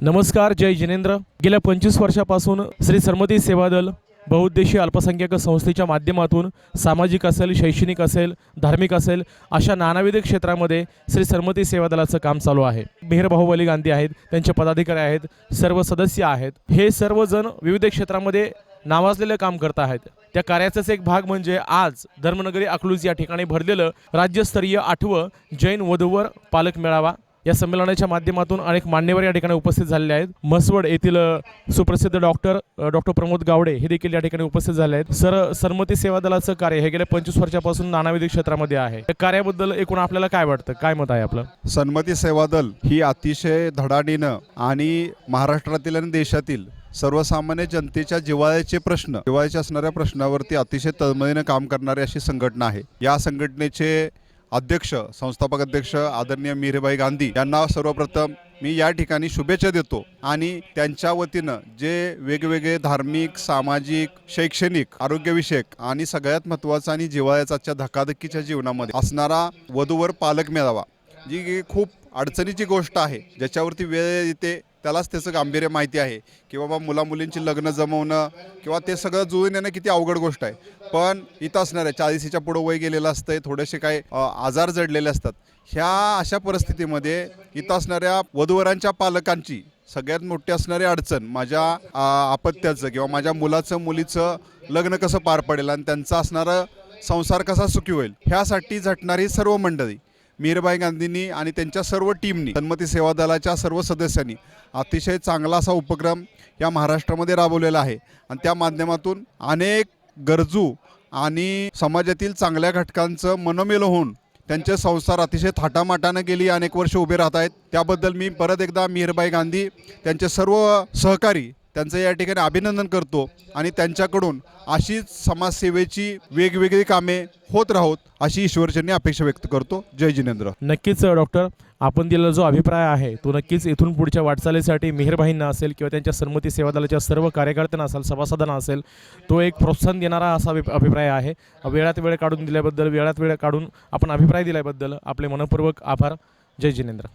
नमस्कार जय जिनेंद्र. गेल्या पंचवीस वर्षापासून श्री सरमती सेवा दल बहुउद्देशीय अल्पसंख्याक संस्थेच्या माध्यमातून सामाजिक असेल शैक्षणिक असेल धार्मिक असेल अशा नानाविध क्षेत्रामध्ये श्री सरमती सेवा दलाचं काम चालू आहे. मेहर बाहुबली गांधी आहेत त्यांचे पदाधिकारी आहेत सर्व सदस्य आहेत. हे सर्वजण विविध क्षेत्रामध्ये नावाजलेलं काम करत आहेत. त्या कार्याचाच एक भाग म्हणजे आज धर्मनगरी अकलूज या ठिकाणी भरलेलं राज्यस्तरीय आठवं जैन वधूवर पालक मेळावा. या संमेलनाच्या माध्यमातून अनेक मान्यवर या ठिकाणी उपस्थित झालेले आहेत. म्हसवड येथील सुप्रसिद्ध डॉक्टर डॉक्टर प्रमोद गावडे हे देखील या ठिकाणी उपस्थित झाले आहेत. सर सरमती सेवा दलाचं कार्य हे गेल्या पंचवीस वर्षापासून नानाविध क्षेत्रामध्ये आहे. त्या कार्याबद्दल एकूण आपल्याला काय वाटतं? काय मत आहे आपलं? सन्मती सेवा दल ही अतिशय धडाडीनं आणि महाराष्ट्रातील आणि देशातील सर्वसामान्य जनतेच्या जिव्हाळ्याचे प्रश्न जिवाळ्याचे असणाऱ्या प्रश्नावरती अतिशय तळमळीनं काम करणारी अशी संघटना आहे. या संघटनेचे अध्यक्ष संस्थापक अध्यक्ष आदरणीय मीरबाई गांधी यांना सर्वप्रथम मी या ठिकाणी शुभेच्छा देतो. आणि त्यांच्या वतीनं जे वेगवेगळे धार्मिक सामाजिक शैक्षणिक आरोग्यविषयक आणि सगळ्यात महत्त्वाचा आणि जिव्हाळ्याचा आजच्या धकाधकीच्या जीवनामध्ये असणारा वधूवर पालक मेळावा जी खूप अडचणीची गोष्ट आहे. ज्याच्यावरती वेळ येते त्यालाच त्याचं गांभीर्य माहिती आहे की बाबा मुलामुलींची लग्न जमवणं किंवा ते सगळं जुळून येणं किती अवघड गोष्ट आहे. पण इथं असणाऱ्या चाळीसीच्या पुढं वय गेलेलं असतंय. थोडेसे काही आजार जडलेले असतात. ह्या अशा परिस्थितीमध्ये इथं असणाऱ्या वधूवरांच्या पालकांची सगळ्यात मोठी असणारी अडचण माझ्या आपत्याचं अपत्याचं किंवा माझ्या मुलाचं मुलीचं लग्न कसं पार पडेल आणि त्यांचा असणारं संसार कसा सुखी होईल ह्यासाठी झटणारी सर्व मंडळी मीरबाई गांधींनी आणि त्यांच्या सर्व टीमनी सन्मती सेवा दलाच्या सर्व सदस्यांनी अतिशय चांगला असा उपक्रम या महाराष्ट्रामध्ये राबवलेला आहे. आणि त्या माध्यमातून अनेक गरजू आणि समाजातील चांगल्या घटकांचं मनोमेल होऊन त्यांचे संसार अतिशय थाटामाटानं गेली अनेक वर्ष उभे राहत आहेत. त्याबद्दल मी परत एकदा मीरबाई गांधी त्यांचे सर्व सहकारी त्यांचं या ठिकाणी अभिनंदन करतो आणि त्यांच्याकडून अशीच समाजसेवेची वेगवेगळी कामे होत राहोत अशी ईश्वरचरणी अपेक्षा व्यक्त करतो. जय जिनेंद्र. नक्कीच डॉक्टर आपण दिलेला जो अभिप्राय आहे तो नक्कीच इथून पुढच्या वाटचालीसाठी मेहरबाईंना असेल किंवा त्यांच्या सरमती सेवा दलाच्या सर्व कार्यकर्त्यांना असेल सभासदांना असेल तो एक प्रोत्साहन देणारा असा अभिप्राय आहे. वेळात वेळ काढून दिल्याबद्दल वेळात वेळ काढून आपण अभिप्राय दिल्याबद्दल आपले मनपूर्वक आभार. जय जिनेंद्र.